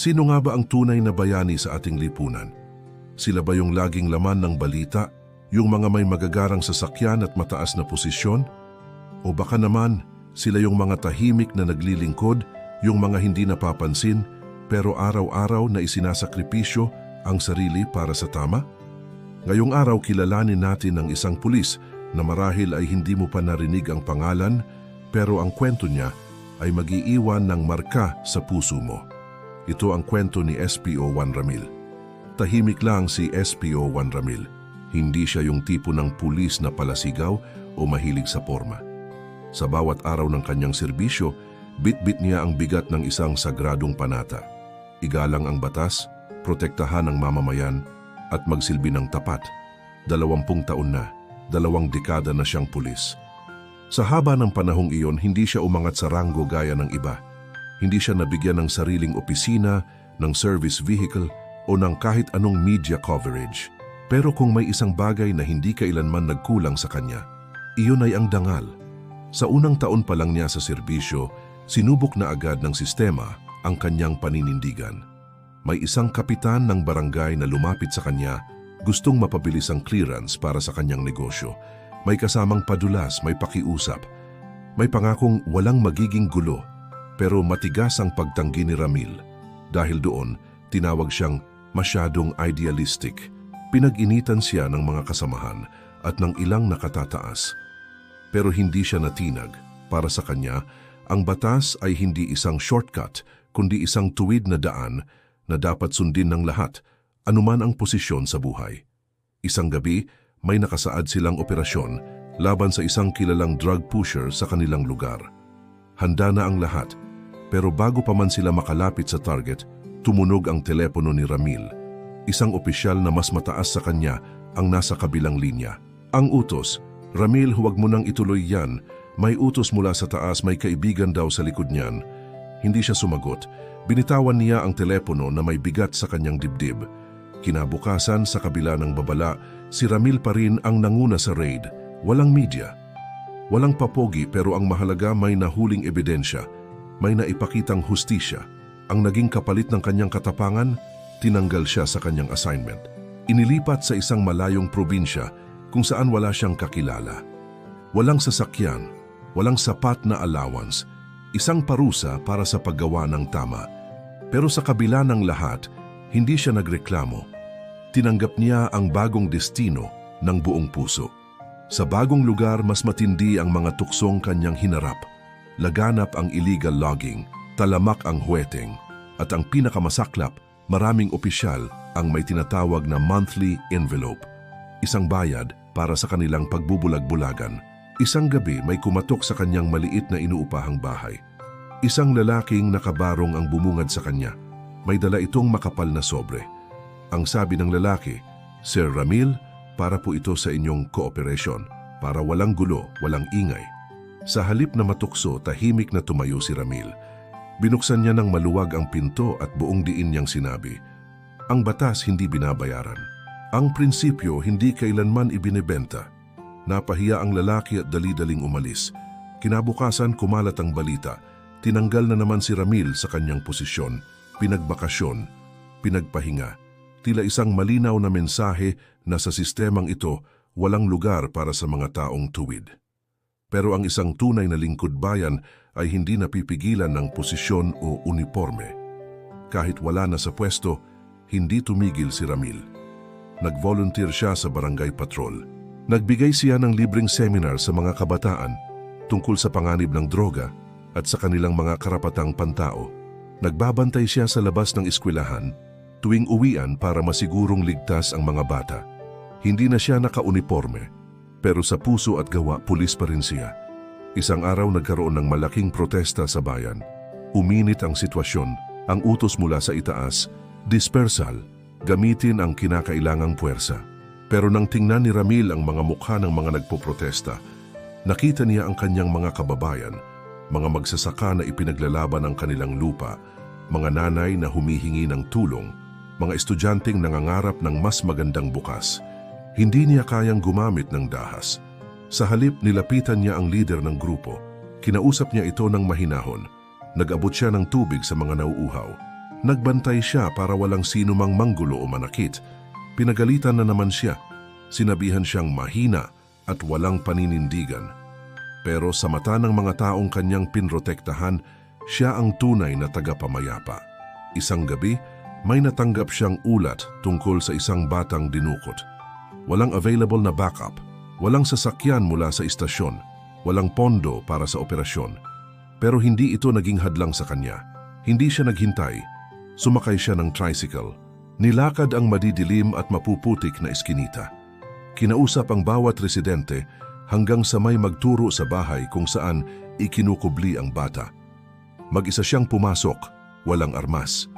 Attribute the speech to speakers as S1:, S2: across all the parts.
S1: Sino nga ba ang tunay na bayani sa ating lipunan? Sila ba yung laging laman ng balita, yung mga may magagarang sasakyan at mataas na posisyon? O baka naman, sila yung mga tahimik na naglilingkod, yung mga hindi napapansin, pero araw-araw na isinasakripisyo ang sarili para sa tama? Ngayong araw kilalanin natin ang isang pulis na marahil ay hindi mo pa narinig ang pangalan pero ang kwento niya ay magiiwan ng marka sa puso mo. Ito ang kwento ni SPO Juan Ramil. Tahimik lang si SPO Juan Ramil. Hindi siya yung tipo ng pulis na palasigaw o mahilig sa forma. Sa bawat araw ng kanyang serbisyo, bit-bit niya ang bigat ng isang sagradong panata. Igalang ang batas, protektahan ang mamamayan, at magsilbi ng tapat. Dalawampung taon na, dalawang dekada na siyang pulis. Sa haba ng panahong iyon, hindi siya umangat sa ranggo gaya ng iba. Hindi siya nabigyan ng sariling opisina, ng service vehicle, o ng kahit anong media coverage. Pero kung may isang bagay na hindi kailanman nagkulang sa kanya, iyon ay ang dangal. Sa unang taon pa lang niya sa serbisyo, sinubok na agad ng sistema ang kanyang paninindigan. May isang kapitan ng barangay na lumapit sa kanya, gustong mapabilis ang clearance para sa kanyang negosyo. May kasamang padulas, may pakiusap. May pangakong walang magiging gulo, pero matigas ang pagtanggi ni Ramil. Dahil doon, tinawag siyang masyadong idealistic. Pinag-initan siya ng mga kasamahan at ng ilang nakatataas. Pero hindi siya natinag. Para sa kanya, ang batas ay hindi isang shortcut, kundi isang tuwid na daan na dapat sundin ng lahat, anuman ang posisyon sa buhay. Isang gabi, may nakasaad silang operasyon laban sa isang kilalang drug pusher sa kanilang lugar. Handa na ang lahat, pero bago pa man sila makalapit sa target, tumunog ang telepono ni Ramil. Isang opisyal na mas mataas sa kanya ang nasa kabilang linya. Ang utos, Ramil huwag mo nang ituloy yan, may utos mula sa taas may kaibigan daw sa likod niyan. Hindi siya sumagot, Binitawan niya ang telepono na may bigat sa kanyang dibdib. Kinabukasan sa kabila ng babala, si Ramil pa rin ang nanguna sa raid. Walang media. Walang papogi pero ang mahalaga may nahuling ebidensya. May naipakitang hustisya. Ang naging kapalit ng kanyang katapangan, tinanggal siya sa kanyang assignment. Inilipat sa isang malayong probinsya kung saan wala siyang kakilala. Walang sasakyan, walang sapat na allowance, isang parusa para sa paggawa ng tama. Pero sa kabila ng lahat, hindi siya nagreklamo. Tinanggap niya ang bagong destino ng buong puso. Sa bagong lugar, mas matindi ang mga tuksong kanyang hinarap. Laganap ang illegal logging, talamak ang huweteng, at ang pinakamasaklap, maraming opisyal ang may tinatawag na monthly envelope. Isang bayad para sa kanilang pagbubulag-bulagan. Isang gabi may kumatok sa kanyang maliit na inuupahang bahay. Isang lalaking nakabarong ang bumungad sa kanya. May dala itong makapal na sobre. Ang sabi ng lalaki, Sir Ramil, para po ito sa inyong kooperasyon, para walang gulo, walang ingay. Sa halip na matukso, tahimik na tumayo si Ramil. Binuksan niya ng maluwag ang pinto at buong diin niyang sinabi, Ang batas hindi binabayaran. Ang prinsipyo hindi kailanman ibinebenta. Napahiya ang lalaki at dali-daling umalis. Kinabukasan kumalat ang balita. Tinanggal na naman si Ramil sa kanyang posisyon, pinagbakasyon, pinagpahinga. Tila isang malinaw na mensahe na sa sistemang ito walang lugar para sa mga taong tuwid. Pero ang isang tunay na lingkod bayan ay hindi napipigilan ng posisyon o uniforme. Kahit wala na sa pwesto, hindi tumigil si Ramil. Nag-volunteer siya sa barangay patrol Nagbigay siya ng libreng seminar sa mga kabataan tungkol sa panganib ng droga at sa kanilang mga karapatang pantao. Nagbabantay siya sa labas ng eskwelahan tuwing uwian para masigurong ligtas ang mga bata. Hindi na siya naka-uniforme, pero sa puso at gawa pulis pa rin siya. Isang araw nagkaroon ng malaking protesta sa bayan. Uminit ang sitwasyon, ang utos mula sa itaas, dispersal, gamitin ang kinakailangang puwersa. Pero nang tingnan ni Ramil ang mga mukha ng mga nagpoprotesta, nakita niya ang kanyang mga kababayan, mga magsasaka na ipinaglalaban ang kanilang lupa, mga nanay na humihingi ng tulong, mga estudyanteng nangangarap ng mas magandang bukas. Hindi niya kayang gumamit ng dahas. Sa halip, nilapitan niya ang lider ng grupo. Kinausap niya ito ng mahinahon. Nag-abot siya ng tubig sa mga nauuhaw. Nagbantay siya para walang sino mang manggulo o manakit. Pinagalitan na naman siya. Sinabihan siyang mahina at walang paninindigan. Pero sa mata ng mga taong kanyang pinrotektahan, siya ang tunay na tagapamayapa. Isang gabi, may natanggap siyang ulat tungkol sa isang batang dinukot. Walang available na backup, walang sasakyan mula sa istasyon, walang pondo para sa operasyon. Pero hindi ito naging hadlang sa kanya. Hindi siya naghintay. Sumakay siya ng tricycle. Nilakad ang madidilim at mapuputik na eskinita. Kinausap ang bawat residente hanggang sa may magturo sa bahay kung saan ikinukubli ang bata. Mag-isa siyang pumasok, walang armas.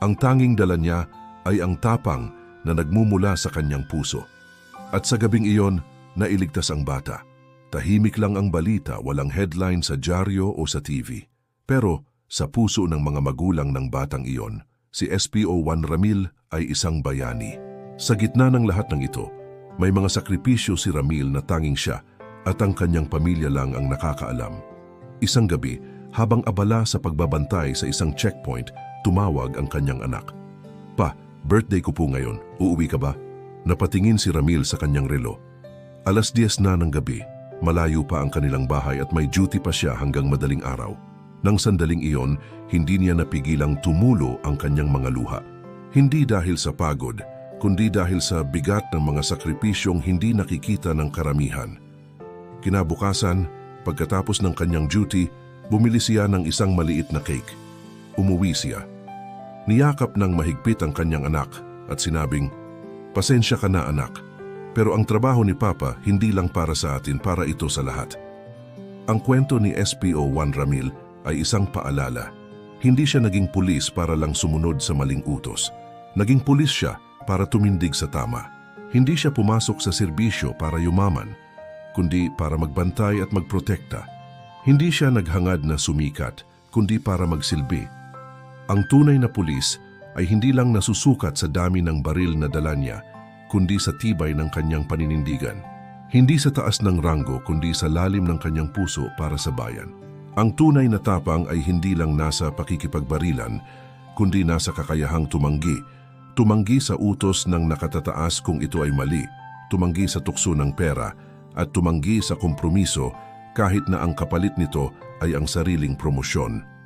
S1: Ang tanging dala niya ay ang tapang na nagmumula sa kanyang puso. At sa gabing iyon, nailigtas ang bata. Tahimik lang ang balita, walang headline sa dyaryo o sa TV. Pero sa puso ng mga magulang ng batang iyon, si SPO1 Ramil ay isang bayani. Sa gitna ng lahat ng ito, may mga sakripisyo si Ramil na tanging siya at ang kanyang pamilya lang ang nakakaalam. Isang gabi, habang abala sa pagbabantay sa isang checkpoint, tumawag ang kanyang anak. Pa, birthday ko po ngayon. Uuwi ka ba? Napatingin si Ramil sa kanyang relo. Alas 10 na ng gabi, malayo pa ang kanilang bahay at may duty pa siya hanggang madaling araw. Nang sandaling iyon, hindi niya napigilang tumulo ang kanyang mga luha. Hindi dahil sa pagod, kundi dahil sa bigat ng mga sakripisyong hindi nakikita ng karamihan. Kinabukasan, pagkatapos ng kanyang duty, bumili siya ng isang maliit na cake. Umuwi siya. Niyakap ng mahigpit ang kanyang anak at sinabing, Pasensya ka na anak, pero ang trabaho ni Papa hindi lang para sa atin, para ito sa lahat. Ang kwento ni SPO Juan Ramil ay isang paalala. Hindi siya naging pulis para lang sumunod sa maling utos. Naging pulis siya para tumindig sa tama. Hindi siya pumasok sa serbisyo para yumaman, kundi para magbantay at magprotekta. Hindi siya naghangad na sumikat, kundi para magsilbi. Ang tunay na pulis ay hindi lang nasusukat sa dami ng baril na dala niya, kundi sa tibay ng kanyang paninindigan. Hindi sa taas ng ranggo, kundi sa lalim ng kanyang puso para sa bayan. Ang tunay na tapang ay hindi lang nasa pakikipagbarilan, kundi nasa kakayahang tumanggi. Tumanggi sa utos ng nakatataas kung ito ay mali, tumanggi sa tukso ng pera, at tumanggi sa kompromiso kahit na ang kapalit nito ay ang sariling promosyon.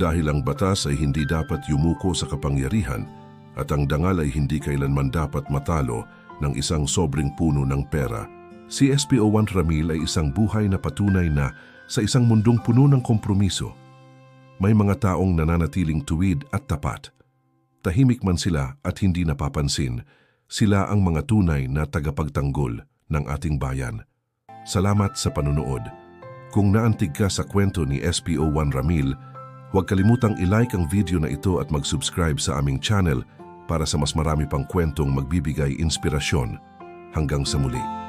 S1: Dahil ang batas ay hindi dapat yumuko sa kapangyarihan at ang dangal ay hindi kailanman dapat matalo ng isang sobring puno ng pera, si SPO1 Ramil ay isang buhay na patunay na sa isang mundong puno ng kompromiso. May mga taong nananatiling tuwid at tapat. Tahimik man sila at hindi napapansin, sila ang mga tunay na tagapagtanggol ng ating bayan. Salamat sa panunood. Kung naantig ka sa kwento ni SPO1 Ramil, huwag kalimutang i-like ang video na ito at mag-subscribe sa aming channel para sa mas marami pang kwentong magbibigay inspirasyon. Hanggang sa muli.